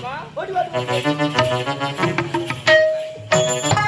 அண்ணன் போயிட்டா வா.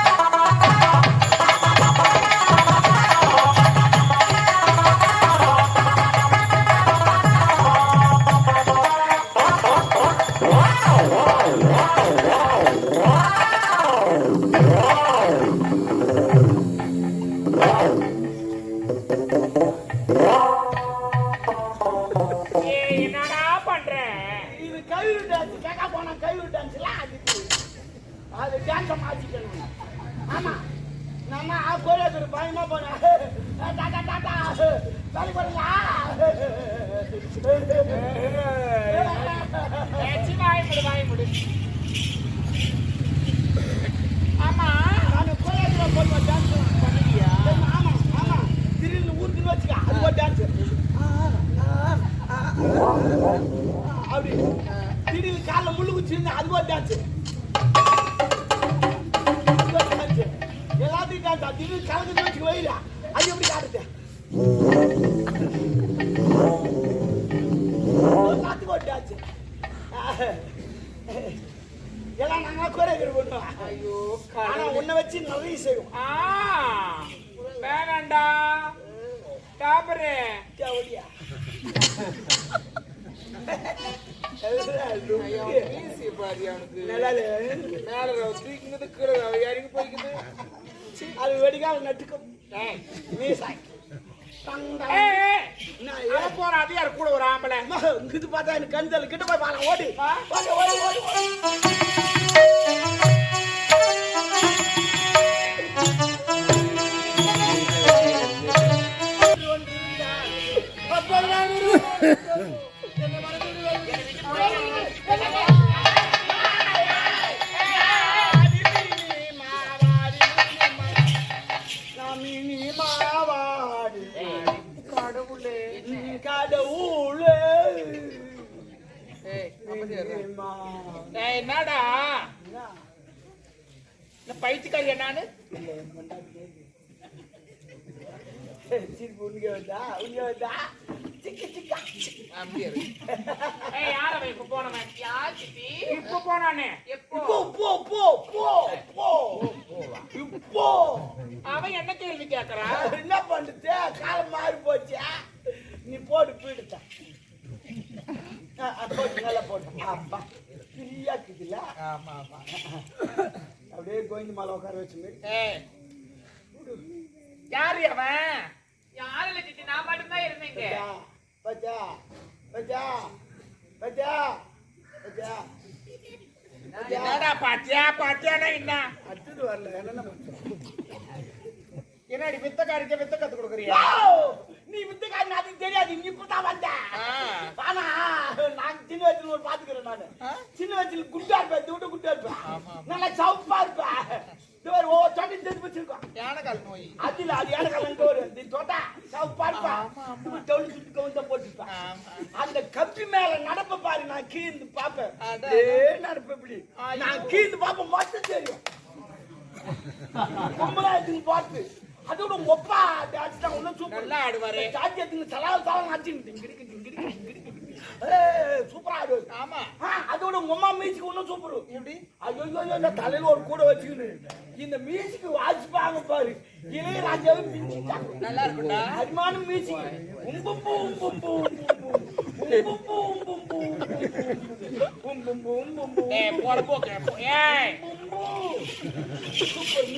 ஏச்சி வாய் முடு போய்க்குது அது வெடிகால நட்டுக்கும். என்ன அத போற அது யார் கூட ஒரு ஆம்பளை? இது பார்த்தா எனக்கு கிட்ட போய் பாருங்க ஓடி? ஓடி ஓடி ஓடி. பைத்தியக்காரி என்னான்னு சிரிப்பு சிக்கு சிக்கா அப்படியே. ஏய் யார வை இப்ப போனவன் யார் சித்தி? இப்ப போனானே. எப்போ? போ போ போ போ போ. இப்போ. அவன் என்ன கேள்வி கேக்குறான் என்ன பண்ணுது காலம் மாறி போச்சு. நீ போடு பீடுத்த போட்டு நல்லா போட்டு அப்பா ஃப்ரீயா இருக்குதுல்ல? ஆமா ஆமா. அப்படியே கோவிந்த மாலை உட்கார வச்சு மாதிரி ஏய். யாரு அவன்? யாரு இல்ல சித்தி? நான் மட்டும் தான் இருந்தேங்க பச்சா பச்சா பச்சா பச்சா என்னடா பாத்தியா பாத்தியானா என்ன? அடுத்தது வரல என்னென்ன என்னடி வித்த காரிக்க வித்த கத்து கொடுக்குறியா? நீ வித்துக்காரன் அதுக்கு தெரியாது. நீ இப்பதான் வந்த. ஆனா நான் சின்ன வயசுல ஒரு பாத்துக்கிறேன் நானு? சின்ன வயசுல குண்டா இருப்பேன் தூட்டு குண்டா இருப்பேன். நல்லா சவுப்பா இருப்பேன். ஒரு ஓ தொட்டி தெரிஞ்சு வச்சிருக்கோம். யானைக்கால் நோய். அது இல்ல அது ஒரு தொட்டா சவுப்பா இருப்பேன் டவுன் சுட்டு கவுந்த போட்டுருப்பேன். அந்த கப்பி மேல நடப்ப பாரு நான் கீழ்ந்து பாப்பேன் ஏ நடப்ப இப்படி. நான் கீழ்ந்து பாப்ப மட்டும் தெரியும். கும்பலா பார்த்து அதோட ஒப்பா தான் ஒன்னும் சூப்பர் நல்லா ஆடுவாரு. சாத்தி எடுத்து தலால் தலால் ஆச்சு டிங்கிடிக்கு டிங்கிடிக்கு டிங்கிடிக்கு ஏய் சூப்பரா ஆடுவாரு ஆமா. அதோட உங்க அம்மா மியூசிக் ஒன்றும் சூப்பர் எப்படி? ஐயோ ஐயோ, இந்த தலையில ஒரு கூட வச்சுக்கின்னு. இந்த மியூசிக் வாசிப்பாங்க பாரு. இளையராஜாவை மிஞ்சிட்டாங்க நல்லா இருக்கும்டா. அருமான மியூசிக்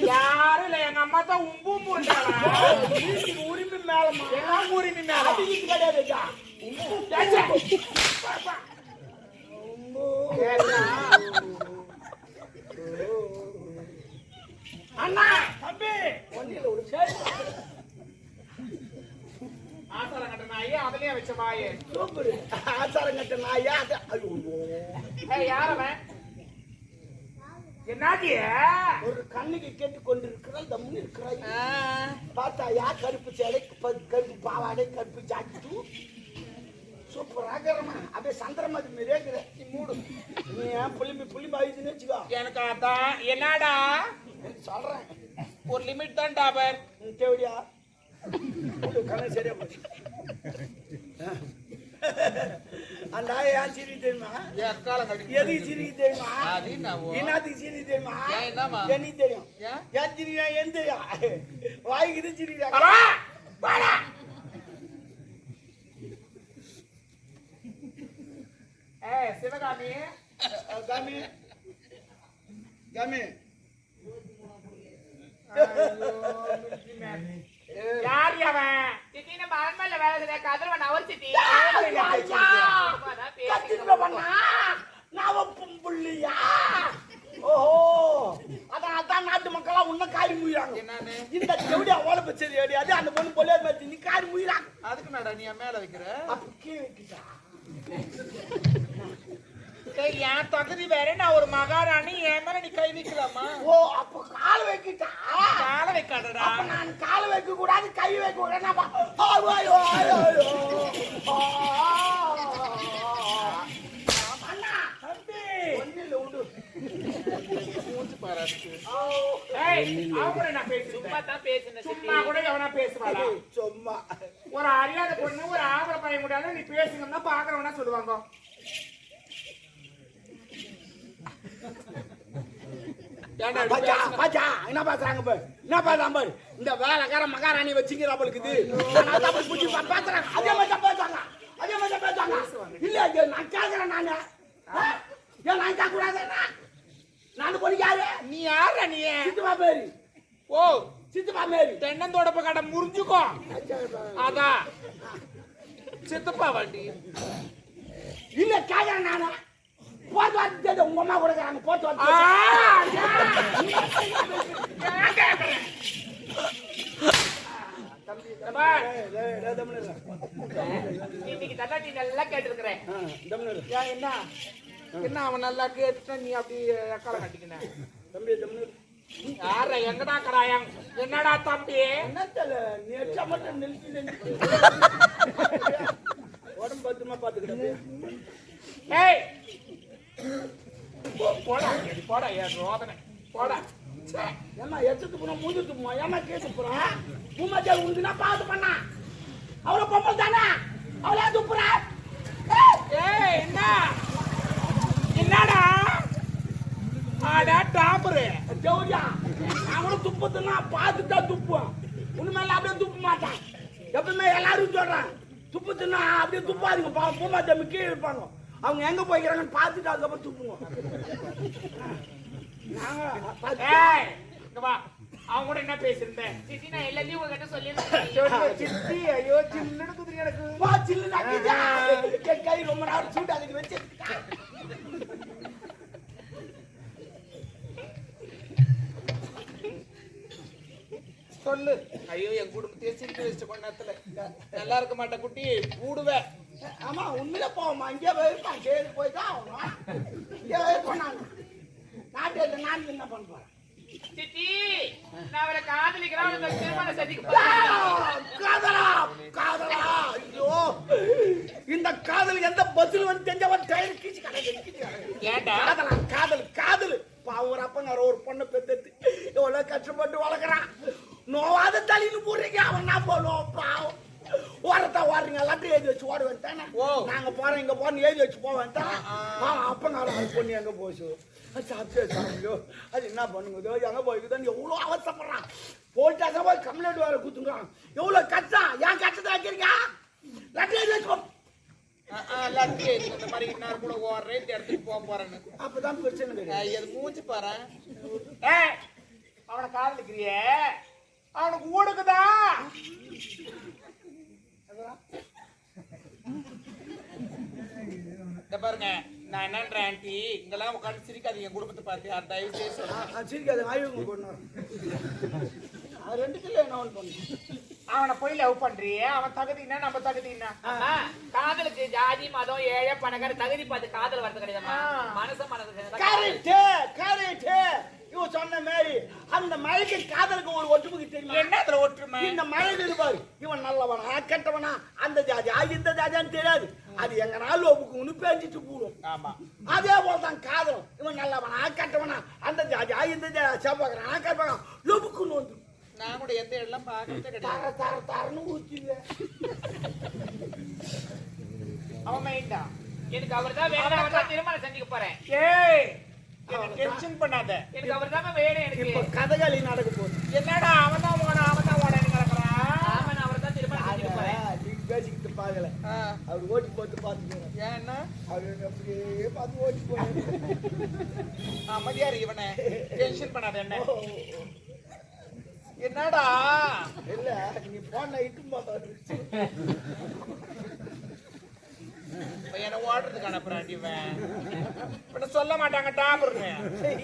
யாரும் இல்ல எங்க அம்மா தான் உம்பு மூன்றாளா மியூசிக் உரிமை மேலமா எல்லாம் உரிமை மேல உம்பு அண்ணா! தம்பி! ஒன்னில ஒரு சரி ஆசாரம் கட்ட நாயே அதுலயே வச்ச சூப்பர் ஆச்சாரம் கட்ட நாயா அது ஐயோ. ஏய் யார் அவன்? என்ன என்னாடிய ஒரு கண்ணுக்கு கேட்டு கொண்டிருக்கிறாய் தம்னு இருக்கிறாய் பார்த்தாயா கருப்பு சேலை கருப்பு பாவாடை கருப்பு ஜாக்கெட்டு? சூப்பரா இருக்கிறமா அப்படியே சந்திரமதி மாரியே நீ மூடு. நீ ஏன் புளிம்பி புளிம்பி ஆயிடுச்சுன்னு வச்சுக்கோ. எனக்கு அதான். என்னடா? சொல்றேன். ஒரு லிமிட் தான் டாபர் தேவடியா சரியா போச்சு. அந்த ஆயா ஏன் சிரிக்கு தெரியுமா எதுக்கு சிரிக்கு தெரியுமா? என்னத்துக்கு சிரிக்கு தெரியுமா? எனக்கு தெரியும். ஏன்? சிரிக்கா ஏன் தெரியும் வாய்க்கு சிரிக்கா சிவகாமி. காமி காமி யார் அவன்? சித்தி நம்ம அரண்மனையில வேலை செய்ய கதிரவன் அவர் சித்தி. நான் புள்ளியா ஓஹோ. அதான் அதான் நாட்டு மக்களா உன்ன காரி முயிறாங்க. இந்த செவடி அவ்வளவு பச்சது கிடையாது அந்த பொண்ணு பொல்லே மாதிரி நீ காரி முயிறாங்க அதுக்கு நடா நீ மேல வைக்கிற? அப்ப கீழே வைக்கிட்டா? என் தகுதி வேற. நான் ஒரு மகாராணி? என் மேல நீ கை வைக்கலாமா? ஓ அப்ப கால் வைக்கிட்டா? கால வைக்காதடா. நான் கால் வைக்க கூடாது கை வைக்க கூடாது ஒரு அறியாத பொண்ணு ஒரு ஆம்பளை பையன் கூட நீ பேசுங்கன்னா பாக்குறவனா சொல்லுவாங்க ஏன்டா இப்படி பாச்சா, பேசுன? பாச்சா, என்ன பேசுறாங்க பாரு. என்ன பேசுறாங்க பாரு? இந்த வேலைக்கார மகாராணி வச்சுங்கிற அவளுக்கு அதனால தான் புடிச்சு பா- பேசுறாங்க. அதே மாதிரி தான் பேசுவாங்க. அதே மாதிரி தான் பேசுவாங்க. இல்ல நான் கேக்குறேன் நானு? ஏன் நான் கேட்க கூடாது நான் பொண்ணு யாரு? நீ யாரா நீ? சித்துமா பேரு. ஓ சித்துமா மேரி தென்னந்தோடப்ப கடை முறிஞ்சுக்கோ. அதான். சித்தப்பா வண்டி. இல்ல கேக்குறேன் நானு. போட்டு வந்து தேடு, உங்க அம்மா கொடுக்குறாங்க போட்டு இன்னைக்கு நீ நல்லா கேட்டிருக்கிறேன். என்ன? என்ன அவன் நல்லா கேட்டுட்டா நீ அப்படி எக்கால கட்டிக்கின? தம்பி தம்பி யார எங்கடா கடாயம்? என்னடா தம்பி? என்ன தெரியல நீ எச்சா மட்டும் நிறுத்தி. உடம்பு பத்திரமா பாத்துக்கிட்டே ஏய் போடா போடா என் ரோதனை போடா. ஏமா எச்சத்து போனா மூஞ்சி துப்புமா ஏமா கேட்டு போறா பூமாச்சால் உண்டுனா பாத்து பண்ணா. அவளை பொம்பல் தானா? அவளே துப்புறா? ஏய் என்ன என்னடா ஆடா டாப்பரு. ஜவுரியா அவனும் துப்புதுன்னா பார்த்து தான் துப்புவான் உண்மையில அப்படியே துப்ப மாட்டான். எப்பவுமே எல்லாரும் சொல்றான் துப்புதுன்னா அப்படியே துப்பாதீங்க. பா பூமாச்சாமி கீழே இருப்பாங்க. அவங்க எங்க போய்க்கிறாங்கன்னு பார்த்துட்டு அதுக்கப்புறம் துப்புவோம் நாங்க அவங்க கூட என்ன பேசிருந்தேன் சித்தி நான் எல்லாத்தையும் உங்ககிட்ட சொல்லிருந்தேன் சித்தி ஐயோ சில்லுன்னு குதிரை எனக்கு. வா, ஆக்கிட்டா. என் கை ரொம்ப நேரம் சூடு அதுக்கு வச்சு சொல்லு. ஐயோ என் குடும்பத்தையே சிரிக்க வச்சு நல்லா இருக்க மாட்டேன் குட்டி. கூடுவேன் ஆமா உண்மையில போவோமா இங்கே போயிருப்பான் சரி போய் தான் ஆகணும். இங்கே போனாங்க நாட்டில் நான் என்ன பண்ண போறேன்? சித்தி நான் அவரை காதலிக்கிறேன். சதிக்க காதலா காதலா ஐயோ. இந்த காதல் எந்த பதில் வந்து தெரிஞ்சவன் டயர் கீச்சு கடை ஏன்டா காதலா காதல் காதல். பாவம் ஒரு அப்பங்கார ஒரு பொண்ணை பெத்தெடுத்து எவ்வளவு கஷ்டப்பட்டு வளர்க்குறான். நோவாத தள்ளின்னு போடுறீங்க. அவன் என்ன பண்ணுவோம் பாவம். ஓரத்தா ஓடுறீங்க எல்லாத்தையும் எழுதி வச்சு ஓட வேண்டானே. நாங்க போறோம் இங்க போறோம் எழுதி வச்சு போக வேண்டாம் பாவம் அப்பங்கார அது பொண்ணு எங்க போச்சு? சாப்பிட்டே சாப்பிடுயோ அது என்ன பண்ணுங்க? எங்க போய்க்குதான் எவ்வளோ அவசரப்படுறான். போயிட்டாங்க போய் கம்ப்ளைண்ட் வேற குத்துங்கிறான் எவ்வளவு கஷ்டம் ஏன் கஷ்டத்தை வைக்கிறீங்க? லட்டி எழுதி வச்சு லத்தி இந்த மாதிரி இன்னார் கூட ஓடுறேன் இந்த இடத்துக்கு போக போறேன்னு. அப்பதான் பிரச்சனை கிடையாது அது மூச்சு பாரு. அவனை காதலிக்கிறியே? அவனுக்கு ஊடுக்குதா? இந்த பாருங்க நான் என்னன்றேன் ஆண்டி இங்கெல்லாம் உட்காந்து சிரிக்காதீங்க என் குடும்பத்தை பார்த்து அது தயவு செய்து சொல்லுங்க. ஆ, சிரிக்காத கொண்டு வரேன் அது ரெண்டு கிலோ என்ன ஒன்று பண்ணு? அவனை போய் லவ் பண்றியே அவன் தகுதி என்ன நம்ம தகுதி என்ன? அம்மா, காதலுக்கு ஜாதி மதம் ஏழை பணக்கார தகுதி பார்த்து காதல் வரது கிடையாதும்மா. ஆ. மனசு மனசு கரெக்ட் கரெக்ட் இவன் சொன்ன மாதிரி அந்த மழைக்கு காதலுக்கு ஒரு ஒற்றுமைக்கு தெரியுமா? என்ன அதுல ஒற்றுமை? இந்த மழை இருப்பாரு. இவன் நல்லவனா கெட்டவனா? அந்த ஜாதி ஆ, இந்த ஜாதியான்னு தெரியாது. அது எங்க நாள் ஒப்புக்குன்னு பேஞ்சிட்டு போடும். ஆமா. அதே போல தான் காதலும். இவன் நல்லவனா கெட்டவனா? அந்த ஜாதி ஆ, இந்த ஜாதி செவ்வாய்க்கிறானா கெட்டவனா லொபுக்குன்னு வந்து நான் கூட எந்த இடம் பார்க்கறதே தர தர தரன்னு ஊற்றிங்க அவன் மைண்டா எனக்கு அவர் தான் வேணும் திருமணம் செஞ்சுக்க போறேன். ஏய் டென்ஷன் பண்ணாத. எனக்கு அவர் தான் வேணும் இப்ப எனக்கு கதகளி நடக்க போகுது. என்னடா அவன் தான் ஓன அவன் தான் ஆமா நான் அவர் தான் அத நீங்க பேசிக்கிட்டு பாக்கல. அவர் ஓட்டி போட்டு பாத்துக்கிறேன் ஏன்னா? அவர் அப்படியே பார்த்து ஓட்டி போய் அமைதியாரு இவனை. டென்ஷன் பண்ணாத என்ன. என்னடா? இல்ல நீ போன இட்டு போட்டாரு இப்ப என்ன ஓடுறதுக்கு அனுப்புறான் இவன். இப்ப சொல்ல மாட்டாங்க டாபர்னு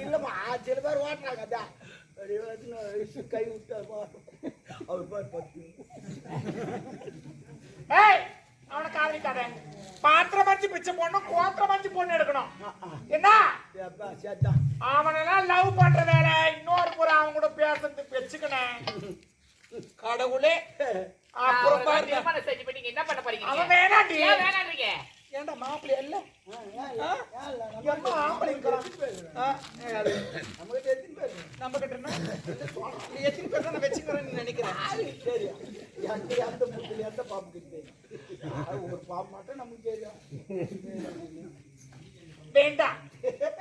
இல்லம்மா சில பேர் ஓட்டுறாங்க அதான். அப்படியே வந்து நான் கை விட்டார் பா அவர் பாரு பத்து. ஏய் அவனை காதலிக்காத. பாத்திரம் மஞ்சு பிச்சை போடணும் கோத்திரம் மஞ்சு பொண்ணு எடுக்கணும். என்ன? அவனெல்லாம் லவ் பண்ற வேலை. இன்னொரு முறை அவன் கூட பேசுறது வச்சுக்கணும். கடவுளே. அப்புறம் என்ன பண்ண போறீங்க? அவன் வேணாண்டி ஏன் வேணான்றீங்க ஏன்டா மாப்பிள்ளை இல்ல ஆ? எம்மா ஆம்பளைங்கிறான். ஆ, ஏய், அது நமக்கு எத்தனை பேர் நம்ம கிட்ட என்ன? நீ எத்தனை பேர் தான் வச்சுக்கிறேன்னு நீ நினைக்கிறேன் சரி எந்த எந்த முட்டில் எந்த பாம்பு கிட்ட ஒரு பாம்பு மட்டும் நமக்கு தெரியும் வேண்டாம்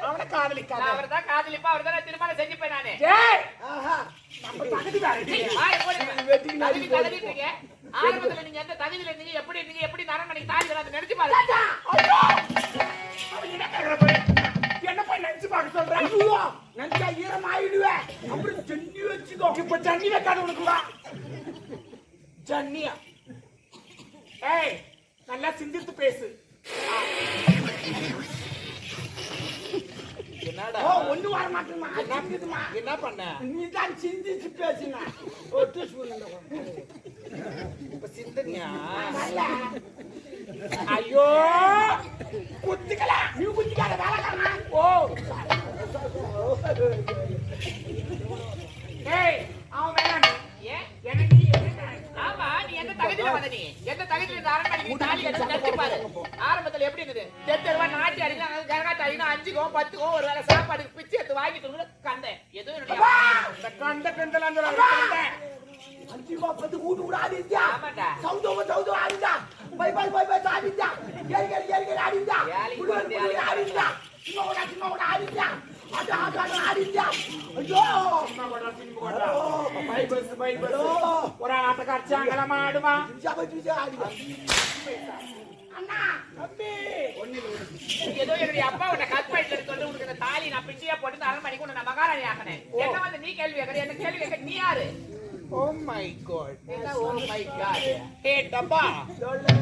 அவனை காதலிக்காத நான் அவர் தான் காதலிப்பா அவர் தான் திருமணம் செஞ்சுப்பேன் நானு ஏய் ஆஹா நம்ம தகுதி வேற இல்லையா? ஆய், போடுங்க. வெட்டிக்கு நாடி தகுதி தகுதின்னு இருக்கீங்க. ஆரம்பத்துல நீங்க இருந்தீங்க. எப்படி இருந்தீங்க? எப்படி இந்த அரண்மனைக்கு தாலி வராது நினைச்சு பாருங்க. என்ன போய் நினைச்சு பார்க்க சொல்றேன் நினைச்சா ஈரம் ஆயிடுவேன் அப்புறம் சென்னி வச்சுக்கோ. இப்ப ஜன்னி வைக்காத உனக்கு வா. ஜன்னியா? ஏய், நல்லா சிந்தித்து பேசு. என்னடா? ஓ ஒண்ணு வர மாட்டேமா சிந்திதுமா என்ன பண்ண? நீ தான் சிந்திச்சு பேசினா. ஒட்டு சூழ்நிலை இப்ப சிந்தனியா? ஐயோ! குத்திக்கல. நீ குத்திக்காத வேலைக்காரனா? ஓ! ஏய் தகுதியில வந்த நீ எந்த தகுதியில இந்த அரண்மனைக்கு நீ தாலி கட்டி நினைச்சு பாரு ஆரம்பத்துல எப்படி இருந்தது? தெத்து ரூபாய் நாட்டி அடிக்கலாம் அடிக்கணும் அஞ்சுக்கோ பத்துக்கோ ஒரு வேளை சாப்பாடுக்கு பிச்சை எடுத்து வாங்கிட்டு கூட கண்டேன். எதுவும் கண்ட கண்டல அந்த அஞ்சு பத்து கூட்டு கூட ஆடிச்சா. சவுதோ சவுதோ ஆடிச்சா பை பை பை பை ஆடிச்சா ஏறி ஏறி ஏறி ஏறி ஆடிச்சா ஆடிச்சா சின்ன கூட ஆடிச்சா ஒரு அண்ணா தம்பி ஏதோ என்னுடைய அப்பா உன்னை கற்பழிட்டு சொல்லி உனக்கு இந்த தாலி நான் பிச்சையா போட்டு இந்த அரண்மனைக்கு உன்னை மகாராணி ஆக்கினேன் என்ன வந்து நீ கேள்வி கேட்கற என்ன கேள்வி கேட்க நீ யாரு ஓ my god oh my god hey டப்பா சொல்லு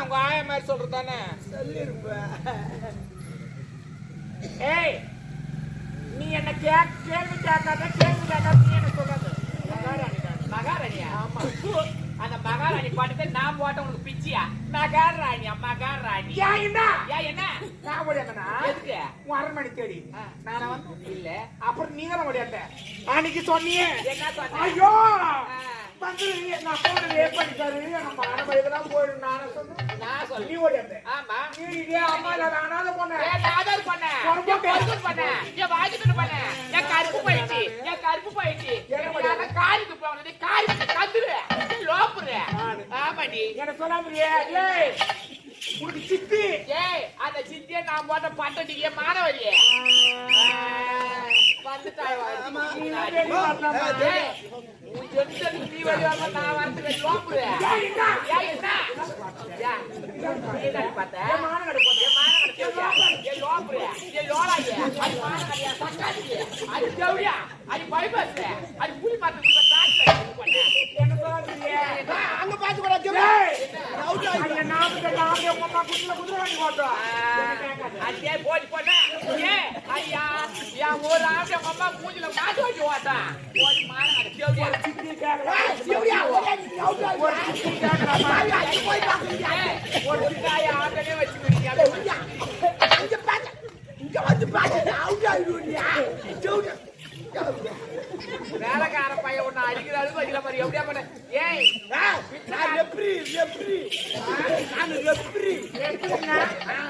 உங்க ஆயா மாதிரி சொல்றது தானே? ஏய் நீ என்ன கேள்வி கேட்காத கேள்வி கேட்காத நீ என்ன சொல்றது. மகாராணியா? ஆமா. அந்த மகாராணி பாட்டு நான் போட்ட உனக்கு பிச்சியா? மகாராணியா மகாராணி. ஏன் என்ன? ஏன் என்ன? நான் ஓடியாங்கண்ணா எதுக்கு? உன் அரண்மனை தேடி. ஆ. நான் வந்து இல்ல. அப்புறம் நீ தானே அன்னைக்கு சொன்னியே. என்ன சொன்ன? ஐயோ! ஆ. வந்து எங்க அப்பா ரேப் பண்ணிட்டாரு நம்ம போயிடும். நானே சொன்னேன் நான் சொல்லு நீ ஆமா. நீ இதே அம்மா இல்ல அனாத பொண்ணு. ஏன் பண்ண. கருப்பு ஏன் கருப்பு பண்ண. ஏன் வாங்கிட்டு பண்ண. ஏன் கருப்பு போயிடுச்சு. ஏன் கருப்பு போயிடுச்சு. என்ன காரிக்கு போனது காரி கத்துரு லோப்புரு. நானு. ஆமாடி என்ன சொல்லாமறியே? ஏய் உனக்கு சித்தி. ஏய் அந்த சித்திய நான் போட்ட பட்டடி ஏன் மாணவரியே போட்ட? அங்க பாத்து கூட ஏய், குதிரை குதிரை வாங்கி போட்டோம். என்ன கேட்காத. அடியே போடி போட்டா ஏ ஐயா என் ஒரு ஆம்பளை உங்க அம்மா மூஞ்சில மாட்டு வச்சு ஓட்டா போடி மாற அது கேவடியா சித்தி கேக்குறா. எப்படியா ஒரே out ஆ ஒரு சித்தி கேக்குறாமா பாவி, அடி போய் பாக்குறியா? ஒரு சித்தாய ஆம்பளே வச்சுக்கிறீங்க? இங்க பாத்து, இங்க வந்து பாத்து, out ஆயிடுவியா? வேலைக்கார பையன் ஒண்ணு அடிக்கிற அளவுக்கு அடிக்கிற மாதிரி எப்படியா பண்ண ஏய் நான் ரெப்ரி, ரெப்ரி. நான் ரெப்ரி.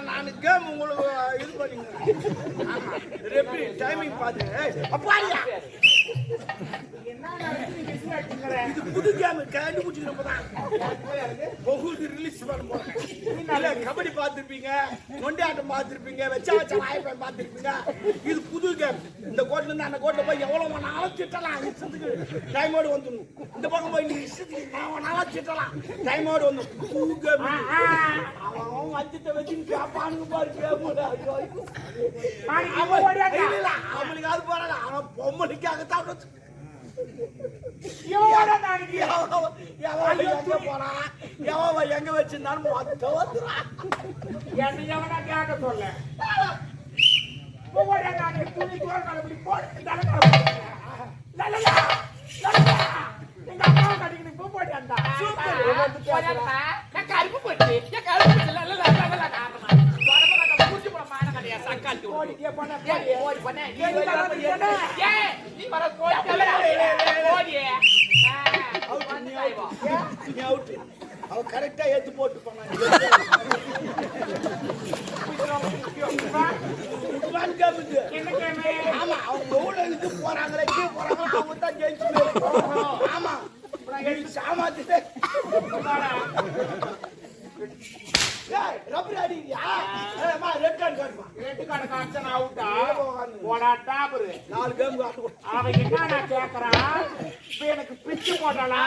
நான் கேம் உங்களுக்கு இது. ஆமா, ரெப்ரி, டைமிங். ஏய், அப்பாடியா. இது புது கேம் கண்டுபிடிச்சிக்கிறப்பதான் உங்களுக்கு ரிலீஸ் பண்ண போறேன் கபடி பார்த்திருப்பீங்க நொண்டி ஆட்டம் பார்த்திருப்பீங்க வச்சா வச்ச வாய்ப்பேன் பார்த்திருப்பீங்க இது புது கேம் இந்த கோட்ல இருந்து அந்த கோட்ல போய் எவ்வளவு வேணாலும் திட்டலாம் இஷ்டத்துக்கு டைமோடு வந்துடணும் இந்த பக்கம் போய் நீ இஷ்டத்துக்கு நான் வேணாலும் திட்டலாம் டைமோடு வந்து புது கேம் அவன் அவன் வஞ்சத்தை வச்சு கேப்பானுங்க பாரு கேம் அவனுக்கு அது போறாங்க அவன் பொம்மனுக்காகத்தான் எங்க வச்சிருந்தாலும் மொத்தம் கேட்க சொல்ல துணி இப்படி போட்டு எங்க அம்மா அந்த கருப்பு கருப்பு பண்ண ஓடி பண்ணு. நீ வர நீ வர தவிர. ஓடி. ஆ, அவுட் நீ வந்து சாய்வா. அவுட் நீ அவுட் அவ கரெக்டா ஏத்து போட்டு கேமே ஆமா அவங்க எவ்வளவு இது போறாங்களே கீழே போறாங்களோ அவங்க தான் ஜெயிச்சு ஆமா எனக்கு கடை காட்சன் அவுட்டா போடா டாபரு நாலு கேம் அவன் என்ன நான் கேக்குறான் இப்ப எனக்கு பிச்சு போட்டாளா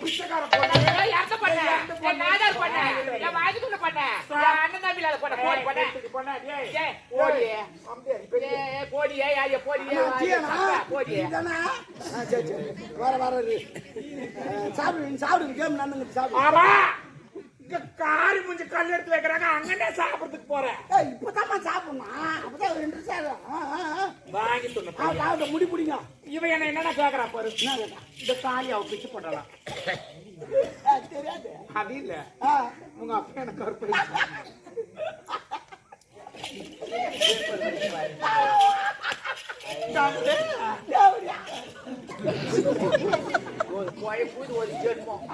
பிச்சைக்கார போட்டா யார்கிட்ட பண்ண? என் நாதார் பண்ண. என் வாய்க்குள்ள பண்ண. என் அண்ணன் தம்பியில பண்ண. போடி பண்ண. ஏய், போடி. ஏய், போடி. ஏய், ஐயா, போடி. ஏய், ஐயா, போடி. வர வர சாப்பிடு சாப்பிடுங்க கேம் நடந்துங்க சாப்பிடு காரி முஞ்சி கல் எடுத்து வைக்கிறாங்க. அங்கனே சாப்பிடறதுக்கு போறேன் ஏய், இப்பதாம்மா சாப்பிடணும். அப்பதான் ரெண்டு சார் வாங்கி சொன்ன முடி பிடிங்க. இவன் என்ன என்னடா கேக்குறா பாரு? இந்த தாலி அவ பிச்சு அஹ், தெரியாது. அது இல்ல. உங்க அப்பா எனக்கு. ஒரு ஜென்மம்.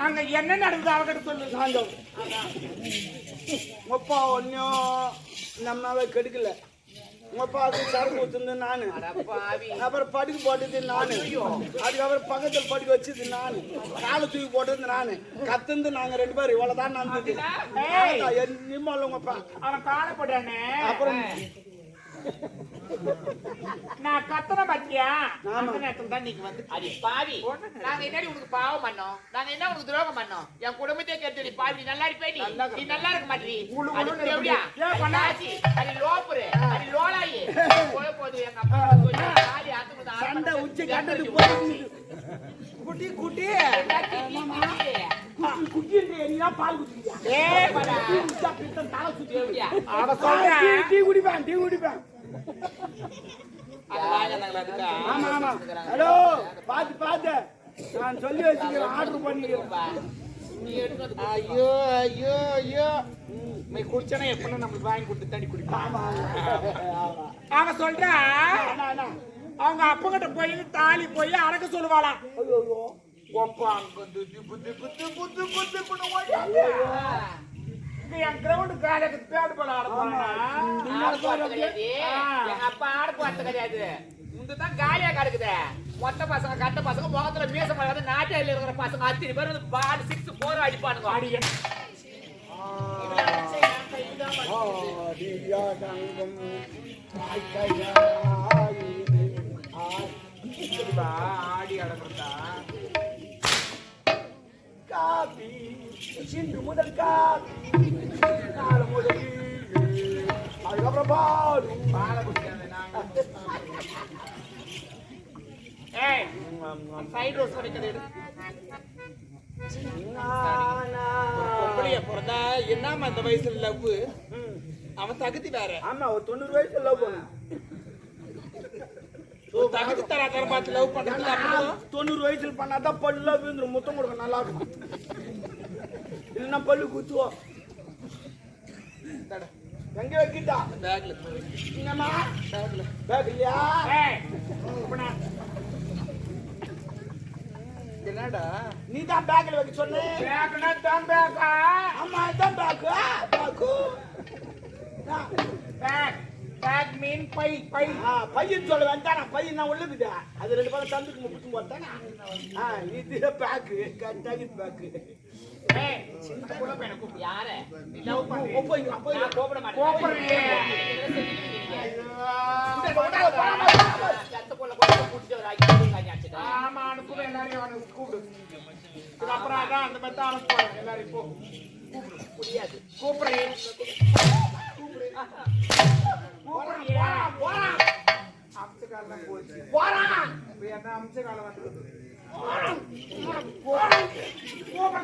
அங்க என்ன நடக்குது அவகிட்ட சொல்லு சாந்தம் உங்கப்பா ஒன்னும் நம்மளால கெடுக்கல. உங்கப்பாவுக்கு சரக்கு ஊத்துனது நானு. அப்புறம் படுக்க போட்டது நானு. அதுக்கப்புறம் பக்கத்துல படுக்க வச்சது நானு. காலை தூக்கி போட்டது நானு. கத்துந்து நாங்க ரெண்டு பேரும். இவ்வளவுதான் நடந்தது. நிம்மல உங்கப்பா. அவன் காலப்படானே அப்புறம் நான் கத்தன பத்தியா. அந்த நேரத்துல தான் நீங்க வந்து அடி பாவி. நாங்க என்னடி உனக்கு பாவம் பண்ணோம்? நாங்க என்ன உனக்கு துரோகம் பண்ணோம்? என் குடும்பத்தையே கெடுத்துடி பாவி. நீ நல்லா இருப்பே நீ? நல்லா இருக்க மாட்டீ? உளு அடி உளுன்னு தேவடியா? இருக்குது. ஏன் பண்ண? அடி அடி லோப்புரு. அடி லோலாயி. போய் போகுது எங்க அப்பா அறுத்து கொடுத்து சண்டை உச்சி கட்டி கண்டது வச்சு போய் குட்டி குட்டி கட்டி. குட்டி குட்டி குடிப்பேன் டீ குடிப்பேன்? ஆமா ஆமா ஹலோ பாத்து பாத்து நான் சொல்லி வச்சுக்கிறேன் ஆர்டர் பண்ணிக்கிறேன் ஐயோ ஐயோ ஐயோ. நீ குடிச்சனா நம்மளுக்கு வாங்கி கொடுத்து தண்ணி குடிப்பான் அவன் சொல்றா. அவங்க அப்பங்கிட்ட போய் தாலி போய் அடக்க சொல்லுவாளாம். ஒப்பா அங்க திப்பு திப்பு திப்பு திப்பு திப்புன்னு என் கிரவுண்டு காலைக்கு தேடு போல ஆட போறானா? அப்பா ஆடு போறது கிடையாது முந்துதான் காலியா கிடக்குது மொத்த பசங்க கட்ட பசங்க முகத்துல மீச பழகாத நாட்டில இருக்கிற பசங்க அத்தனை பேர் வந்து பால் சிக்ஸ் போர் அடிப்பானுங்க அடி என் ஆடியா தங்கம் ஆய்கையாய் ஆய். இப்படிவா, ஆடி அடக்கிறதா காபி சிந்து முதல் காபி நாலு முதல். அதுக்கப்புறம் பாடு பாலை குடிக்காத நாங்க ஏய் சைடு ரோஸ் பிறந்தா என்னமா இந்த வயசுல லவ். அவன் தகுதி வேற. ஆமா ஒரு தொண்ணூறு வயசுல லவ் பண்ண தகுதி தரா தர பார்த்து லவ் பண்றது அப்புறம் தொண்ணூறு வயசுல பண்ணாதான் பல்லுல விழுந்துரும் முத்தம் கொடுக்க நல்லா இருக்கும். இல்லைன்னா பல்லு குத்துவோம். எங்க வைக்கிட்டா? பேக்ல என்னம்மா பேக்ல பேக் இல்லையா? என்னடா? நீ தான் பேக்ல வைக்க சொன்ன. பேக்னா தான் பேக்கா ஆமா இதான் பேக்கு பேக்கு பேக் பேக் மீன் பை பை பையன் சொல்ல வேண்டாம் பையன் நான் உள்ளுக்குதா? அது ரெண்டு பேரும் தந்துக்கு முக்கிட்டு போட்டானா? ஆ இது பேக்கு கட்டாகி பேக்கு. நான். ஆமா அனுப்புவேன் எல்லாரையும் கூப்பிடு. அப்புறம் அதான் அந்த மாதிரி அனுப்புவாங்க. எல்லாரையும் போ. முடியாது. கூப்பிடுறேன் இப்ப கூப்பிட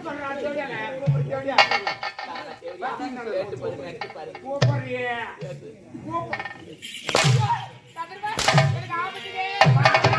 சொல்றான் தேவையான கூப்பிடு தேவையா கேட்டு பாரு கேட்டு பாரு கூப்பிடுறியே கூப்பிடு எனக்கு ஆபத்துதே